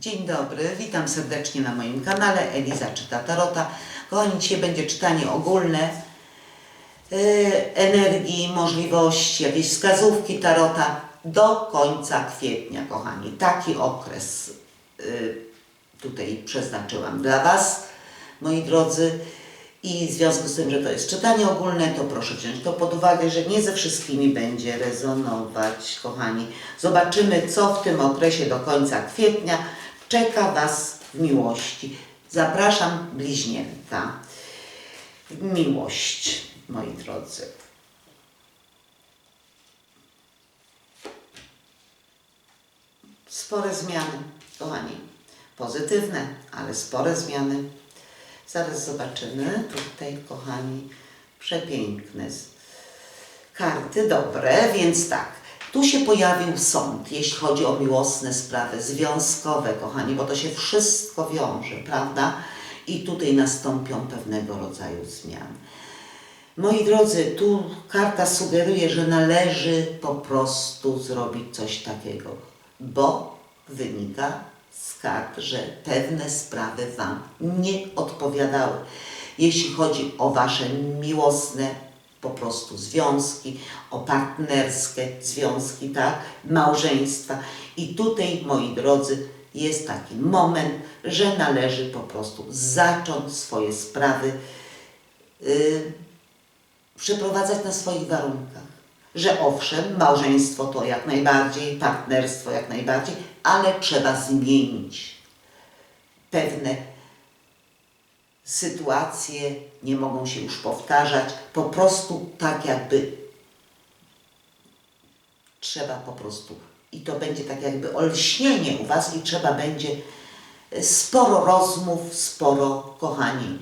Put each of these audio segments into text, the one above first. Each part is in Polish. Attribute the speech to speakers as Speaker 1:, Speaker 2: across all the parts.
Speaker 1: Dzień dobry, witam serdecznie na moim kanale Eliza czyta Tarota. Kochani, dzisiaj będzie czytanie ogólne yy, energii, możliwości, jakieś wskazówki Tarota do końca kwietnia, kochani. Taki okres yy, tutaj przeznaczyłam dla Was, moi drodzy. I w związku z tym, że to jest czytanie ogólne, to proszę wziąć to pod uwagę, że nie ze wszystkimi będzie rezonować, kochani. Zobaczymy, co w tym okresie do końca kwietnia czeka Was w miłości. Zapraszam bliźnięta miłość, moi drodzy. Spore zmiany, kochani. Pozytywne, ale spore zmiany. Zaraz zobaczymy. Tutaj, kochani, przepiękne karty, dobre, więc tak. Tu się pojawił sąd, jeśli chodzi o miłosne sprawy związkowe, kochani, bo to się wszystko wiąże, prawda? I tutaj nastąpią pewnego rodzaju zmiany. Moi drodzy, tu karta sugeruje, że należy po prostu zrobić coś takiego, bo wynika z kart, że pewne sprawy Wam nie odpowiadały. Jeśli chodzi o Wasze miłosne po prostu związki, o partnerskie związki, tak, małżeństwa. I tutaj, moi drodzy, jest taki moment, że należy po prostu zacząć swoje sprawy yy, przeprowadzać na swoich warunkach. Że owszem, małżeństwo to jak najbardziej, partnerstwo jak najbardziej, ale trzeba zmienić pewne sytuacje, nie mogą się już powtarzać, po prostu tak jakby trzeba po prostu i to będzie tak jakby olśnienie u Was i trzeba będzie sporo rozmów, sporo, kochani,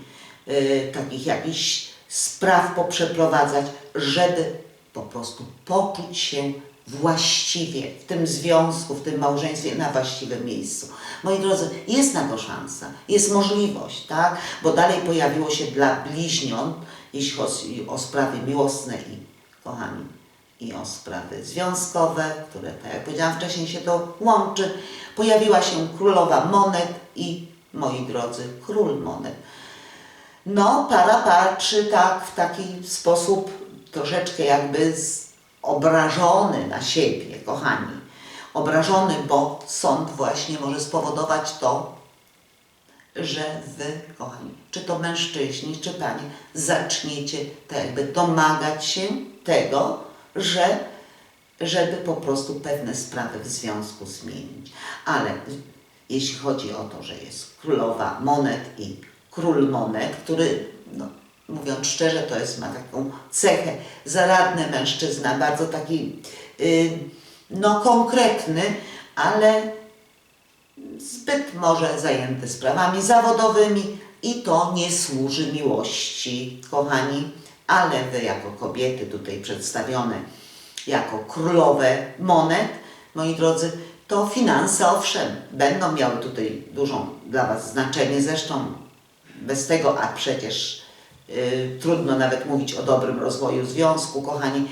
Speaker 1: yy, takich jakichś spraw poprzeprowadzać, żeby po prostu poczuć się właściwie w tym związku, w tym małżeństwie na właściwym miejscu. Moi drodzy, jest na to szansa, jest możliwość, tak? Bo dalej pojawiło się dla bliźniąt, jeśli chodzi o sprawy miłosne i, kochani, i o sprawy związkowe, które, tak jak powiedziałam wcześniej, się to łączy. Pojawiła się królowa monet i, moi drodzy, król monet. No, para patrzy tak w taki sposób troszeczkę jakby z, obrażony na siebie, kochani. Obrażony, bo sąd właśnie może spowodować to, że wy, kochani, czy to mężczyźni, czy panie, zaczniecie tak jakby domagać się tego, że żeby po prostu pewne sprawy w związku zmienić. Ale jeśli chodzi o to, że jest królowa monet i król monet, który, no, mówiąc szczerze, to jest, ma taką cechę, zaradny mężczyzna, bardzo taki, y, no, konkretny, ale zbyt może zajęty sprawami zawodowymi i to nie służy miłości, kochani, ale wy jako kobiety tutaj przedstawione jako królowe monet, moi drodzy, to finanse owszem będą miały tutaj dużą dla was znaczenie, zresztą bez tego, a przecież trudno nawet mówić o dobrym rozwoju związku, kochani,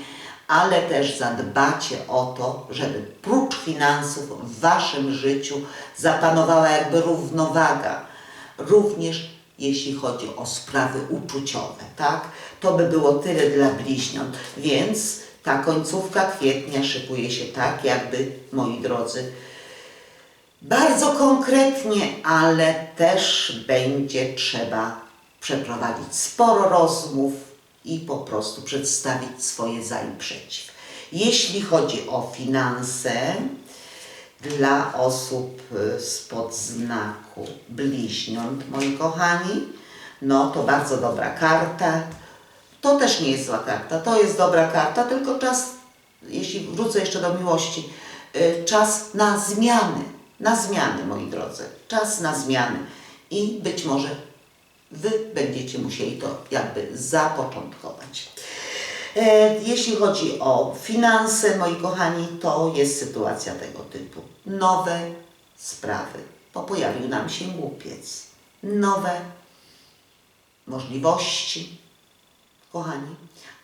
Speaker 1: ale też zadbacie o to, żeby prócz finansów w waszym życiu zapanowała jakby równowaga. Również jeśli chodzi o sprawy uczuciowe, tak? To by było tyle dla bliźniąt, więc ta końcówka kwietnia szykuje się tak, jakby, moi drodzy, bardzo konkretnie, ale też będzie trzeba przeprowadzić sporo rozmów i po prostu przedstawić swoje za i przeciw. Jeśli chodzi o finanse, dla osób y, spod znaku bliźniąt, moi kochani, no to bardzo dobra karta. To też nie jest zła karta, to jest dobra karta, tylko czas, jeśli wrócę jeszcze do miłości, y, czas na zmiany, na zmiany, moi drodzy, czas na zmiany i być może Wy będziecie musieli to jakby zapoczątkować. E, Jeśli chodzi o finanse, moi kochani, to jest sytuacja tego typu. Nowe sprawy, bo pojawił nam się głupiec. Nowe możliwości, kochani,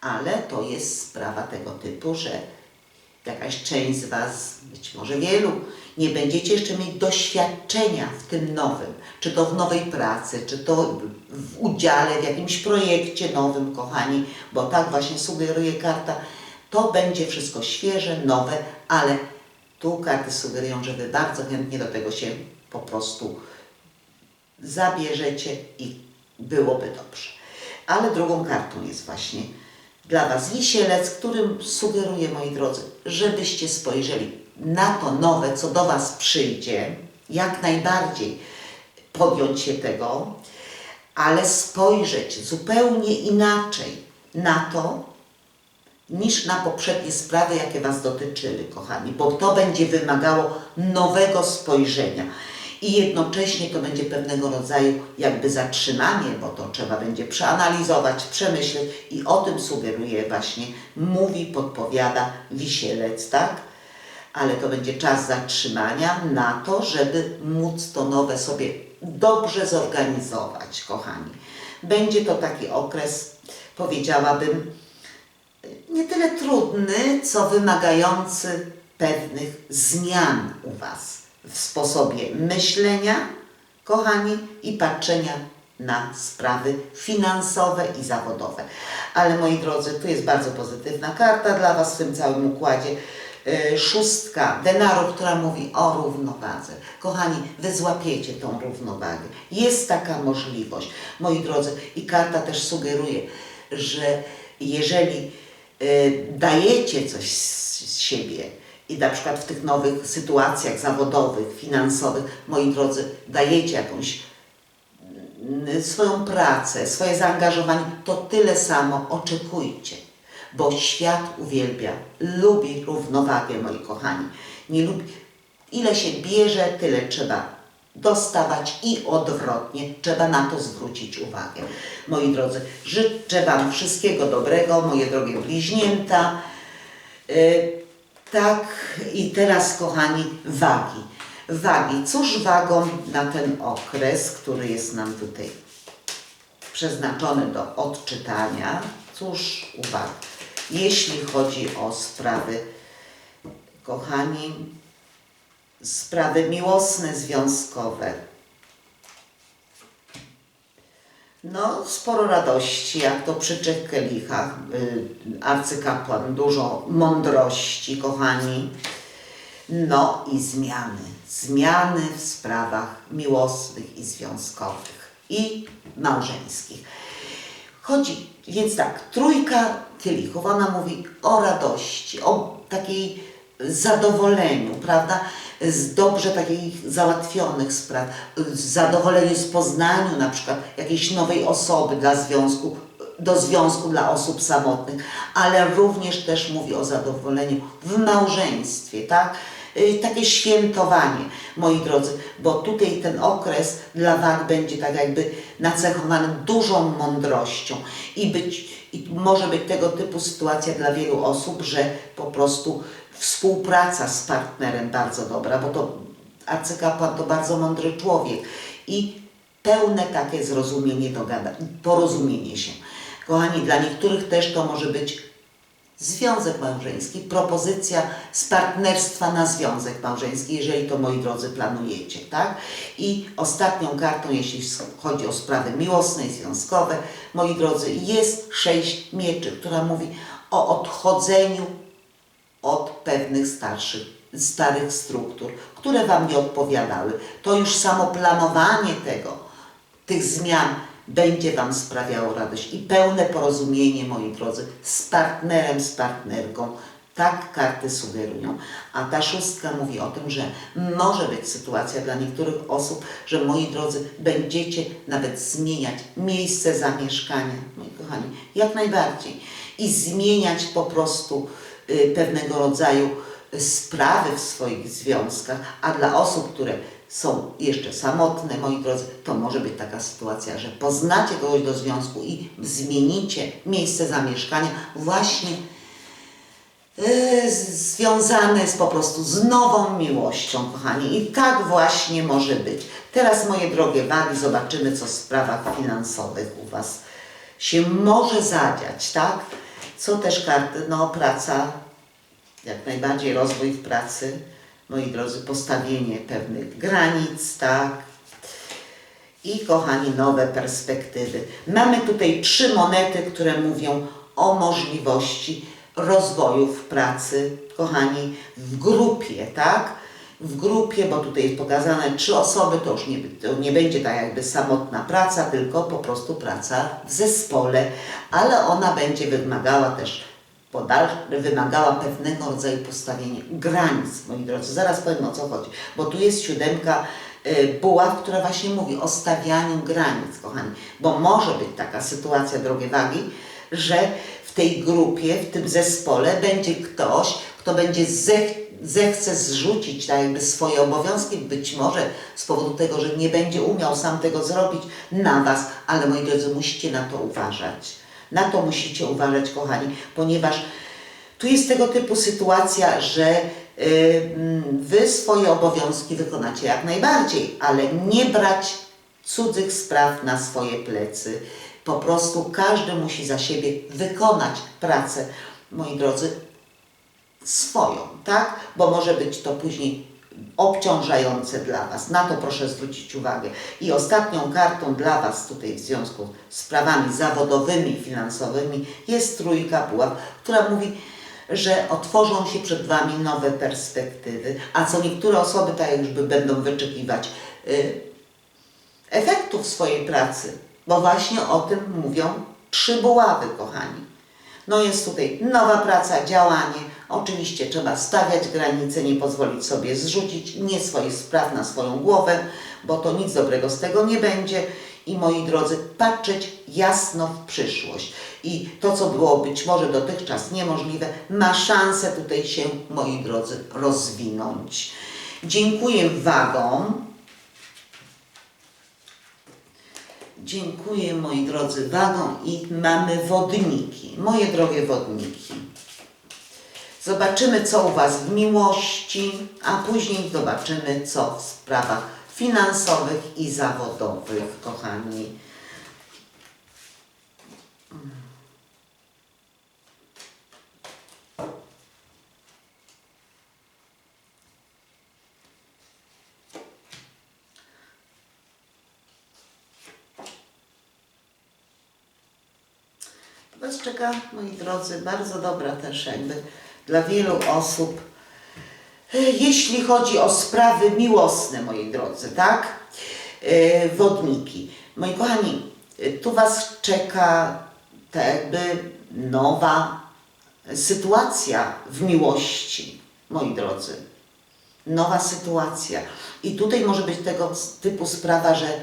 Speaker 1: ale to jest sprawa tego typu, że jakaś część z Was, być może wielu, nie będziecie jeszcze mieć doświadczenia w tym nowym, czy to w nowej pracy, czy to w udziale w jakimś projekcie nowym, kochani, bo tak właśnie sugeruje karta, to będzie wszystko świeże, nowe, ale tu karty sugerują, że Wy bardzo chętnie do tego się po prostu zabierzecie i byłoby dobrze. Ale drugą kartą jest właśnie dla Was wisielec, którym sugeruję, moi drodzy, żebyście spojrzeli na to nowe, co do Was przyjdzie, jak najbardziej podjąć się tego, ale spojrzeć zupełnie inaczej na to, niż na poprzednie sprawy, jakie Was dotyczyły, kochani, bo to będzie wymagało nowego spojrzenia. I jednocześnie to będzie pewnego rodzaju jakby zatrzymanie, bo to trzeba będzie przeanalizować, przemyśleć i o tym sugeruje właśnie, mówi, podpowiada wisielec, tak? Ale to będzie czas zatrzymania na to, żeby móc to nowe sobie dobrze zorganizować, kochani. Będzie to taki okres, powiedziałabym, nie tyle trudny, co wymagający pewnych zmian u Was w sposobie myślenia, kochani, i patrzenia na sprawy finansowe i zawodowe. Ale moi drodzy, tu jest bardzo pozytywna karta dla Was w tym całym układzie. Yy, Szóstka denarów, która mówi o równowadze. Kochani, wy złapiecie tą równowagę. Jest taka możliwość, moi drodzy, i karta też sugeruje, że jeżeli y, dajecie coś z z siebie i na przykład w tych nowych sytuacjach zawodowych, finansowych, moi drodzy, dajecie jakąś mm, swoją pracę, swoje zaangażowanie, to tyle samo oczekujcie, bo świat uwielbia, lubi równowagę, moi kochani. Nie lubi, ile się bierze, tyle trzeba dostawać i odwrotnie. Trzeba na to zwrócić uwagę. Moi drodzy, życzę Wam wszystkiego dobrego, moje drogie bliźnięta. Yy, tak, i teraz, kochani, wagi. Wagi. Cóż wagą na ten okres, który jest nam tutaj przeznaczony do odczytania? Cóż uwag, jeśli chodzi o sprawy, kochani, sprawy miłosne, związkowe. No, sporo radości, jak to przy trzech. Y, arcykapłan, dużo mądrości, kochani. No i zmiany. Zmiany w sprawach miłosnych i związkowych i małżeńskich. Chodzi, więc tak, trójka kielichów, ona mówi o radości, o takiej zadowoleniu, prawda? Z dobrze takich załatwionych spraw, zadowoleniu z poznaniu na przykład jakiejś nowej osoby dla związku, do związku dla osób samotnych, ale również też mówi o zadowoleniu w małżeństwie, tak? Y, Takie świętowanie, moi drodzy, bo tutaj ten okres dla wag będzie tak jakby nacechowany dużą mądrością i być, i może być tego typu sytuacja dla wielu osób, że po prostu współpraca z partnerem bardzo dobra, bo to arcykapłan to bardzo mądry człowiek i pełne takie zrozumienie, dogada, porozumienie się. Kochani, dla niektórych też to może być związek małżeński, propozycja z partnerstwa na związek małżeński, jeżeli to, moi drodzy, planujecie, tak? I ostatnią kartą, jeśli chodzi o sprawy miłosne i związkowe, moi drodzy, jest sześć mieczy, która mówi o odchodzeniu od pewnych starszych, starych struktur, które Wam nie odpowiadały. To już samo planowanie tego, tych zmian będzie Wam sprawiało radość i pełne porozumienie, moi drodzy, z partnerem, z partnerką. Tak karty sugerują. A ta szóstka mówi o tym, że może być sytuacja dla niektórych osób, że moi drodzy, będziecie nawet zmieniać miejsce zamieszkania, moi kochani, jak najbardziej. I zmieniać po prostu pewnego rodzaju sprawy w swoich związkach, a dla osób, które są jeszcze samotne, moi drodzy, to może być taka sytuacja, że poznacie kogoś do związku i zmienicie miejsce zamieszkania właśnie z- związane jest po prostu z nową miłością, kochani. I tak właśnie może być. Teraz, moje drogie wagi, zobaczymy, co w sprawach finansowych u Was się może zadziać, tak? Co też karty, no praca jak najbardziej rozwój w pracy, moi drodzy, postawienie pewnych granic, tak? I kochani, nowe perspektywy. Mamy tutaj trzy monety, które mówią o możliwości rozwoju w pracy, kochani, w grupie, tak? W grupie, bo tutaj jest pokazane trzy osoby, to już nie, to nie będzie tak jakby samotna praca, tylko po prostu praca w zespole, ale ona będzie wymagała też podal, wymagała pewnego rodzaju postawienia granic, moi drodzy. Zaraz powiem o co chodzi, bo tu jest siódemka y, buław, która właśnie mówi o stawianiu granic, kochani, bo może być taka sytuacja, drogie wagi, że w tej grupie, w tym zespole będzie ktoś, kto będzie zech, zechce zrzucić tak jakby swoje obowiązki, być może z powodu tego, że nie będzie umiał sam tego zrobić na Was, ale moi drodzy, musicie na to uważać. Na to musicie uważać, kochani, ponieważ tu jest tego typu sytuacja, że y, mm, Wy swoje obowiązki wykonacie jak najbardziej, ale nie brać cudzych spraw na swoje plecy. Po prostu każdy musi za siebie wykonać pracę, moi drodzy, swoją, tak? Bo może być to później obciążające dla Was. Na to proszę zwrócić uwagę. I ostatnią kartą dla Was tutaj w związku z sprawami zawodowymi finansowymi jest trójka buław, która mówi, że otworzą się przed Wami nowe perspektywy, a co niektóre osoby tak już by będą wyczekiwać y, efektów swojej pracy, bo właśnie o tym mówią trzy buławy, kochani. No jest tutaj nowa praca, działanie. Oczywiście trzeba stawiać granice, nie pozwolić sobie zrzucić nie swoich spraw na swoją głowę, bo to nic dobrego z tego nie będzie. I moi drodzy, patrzeć jasno w przyszłość. I to, co było być może dotychczas niemożliwe, ma szansę tutaj się, moi drodzy, rozwinąć. Dziękuję wagom. Dziękuję moi drodzy wagom i mamy wodniki, moje drogie wodniki. Zobaczymy co u Was w miłości, a później zobaczymy co w sprawach finansowych i zawodowych, kochani. Was czeka, moi drodzy, bardzo dobra też jakby dla wielu osób, jeśli chodzi o sprawy miłosne, moi drodzy, tak? E, Wodniki. Moi kochani, e, tu Was czeka tak jakby nowa sytuacja w miłości, moi drodzy. Nowa sytuacja. I tutaj może być tego typu sprawa, że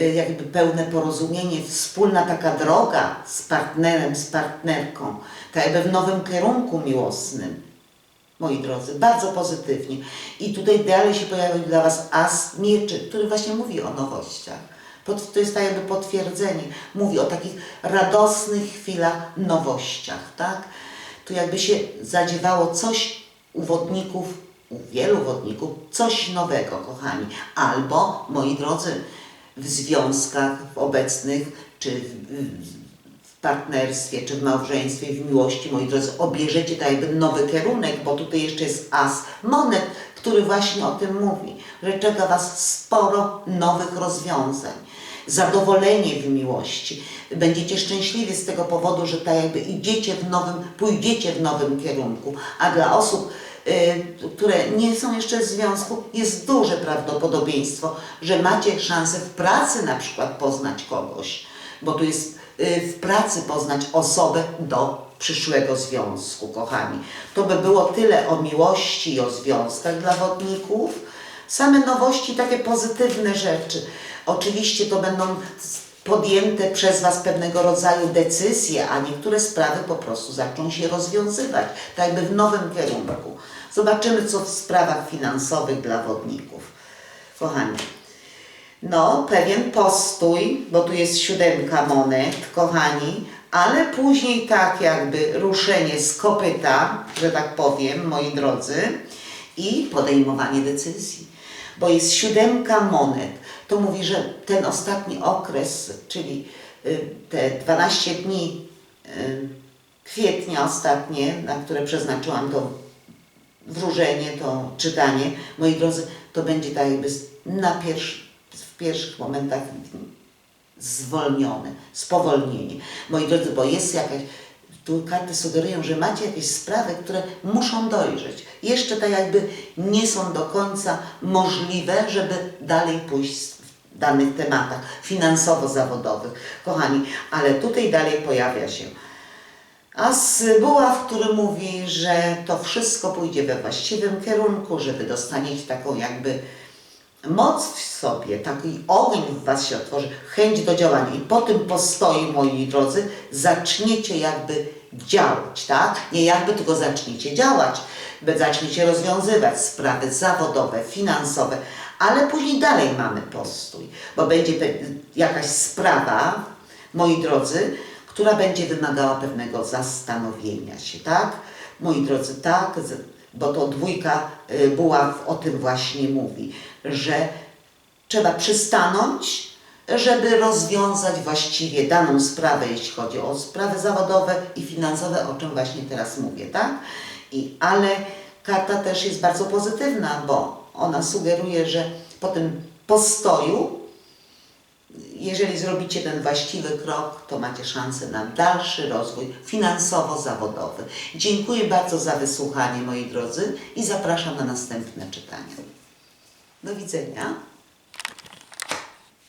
Speaker 1: jakby pełne porozumienie, wspólna taka droga z partnerem, z partnerką, tak jakby w nowym kierunku miłosnym. Moi drodzy, bardzo pozytywnie. I tutaj dalej się pojawił dla Was as mieczy, który właśnie mówi o nowościach. Pod, to jest tak jakby potwierdzenie. Mówi o takich radosnych chwilach, nowościach, tak? Tu jakby się zadziewało coś u wodników, u wielu wodników, coś nowego, kochani. Albo, moi drodzy, w związkach obecnych, czy w, w partnerstwie, czy w małżeństwie, w miłości, moi drodzy, obierzecie tak jakby nowy kierunek, bo tutaj jeszcze jest as monet, który właśnie o tym mówi, że czeka Was sporo nowych rozwiązań. Zadowolenie w miłości. Będziecie szczęśliwi z tego powodu, że tak jakby idziecie w nowym, pójdziecie w nowym kierunku. A dla osób, które nie są jeszcze w związku, jest duże prawdopodobieństwo, że macie szansę w pracy na przykład poznać kogoś, bo tu jest y, w pracy poznać osobę do przyszłego związku, kochani. To by było tyle o miłości i o związkach dla wodników. Same nowości, takie pozytywne rzeczy. Oczywiście to będą podjęte przez Was pewnego rodzaju decyzje, a niektóre sprawy po prostu zaczną się rozwiązywać, tak jakby w nowym kierunku. Zobaczymy, co w sprawach finansowych dla wodników. Kochani, no, pewien postój, bo tu jest siódemka monet, kochani, ale później tak jakby ruszenie z kopyta, że tak powiem, moi drodzy, i podejmowanie decyzji. Bo jest siódemka monet. To mówi, że ten ostatni okres, czyli y, te 12 dni y, kwietnia ostatnie, na które przeznaczyłam to wróżenie, to czytanie, moi drodzy, to będzie tak jakby na pierwszy, w pierwszych momentach zwolnione, spowolnienie. Moi drodzy, bo jest jakaś, tu karty sugerują, że macie jakieś sprawy, które muszą dojrzeć. Jeszcze tak jakby nie są do końca możliwe, żeby dalej pójść w danych tematach finansowo-zawodowych. Kochani, ale tutaj dalej pojawia się As buław, który mówi, że to wszystko pójdzie we właściwym kierunku, że wy dostaniecie taką jakby moc w sobie, taki ogień w was się otworzy, chęć do działania i po tym postoju, moi drodzy, zaczniecie jakby działać, tak? Nie jakby, tylko zaczniecie działać, zaczniecie rozwiązywać sprawy zawodowe, finansowe, ale później dalej mamy postój, bo będzie jakaś sprawa, moi drodzy, która będzie wymagała pewnego zastanowienia się, tak? Moi drodzy, tak, bo to dwójka y, buław o tym właśnie mówi, że trzeba przystanąć, żeby rozwiązać właściwie daną sprawę, jeśli chodzi o sprawy zawodowe i finansowe, o czym właśnie teraz mówię, tak? I, ale karta też jest bardzo pozytywna, bo ona sugeruje, że po tym postoju jeżeli zrobicie ten właściwy krok, to macie szansę na dalszy rozwój finansowo-zawodowy. Dziękuję bardzo za wysłuchanie, moi drodzy, i zapraszam na następne czytania. Do widzenia.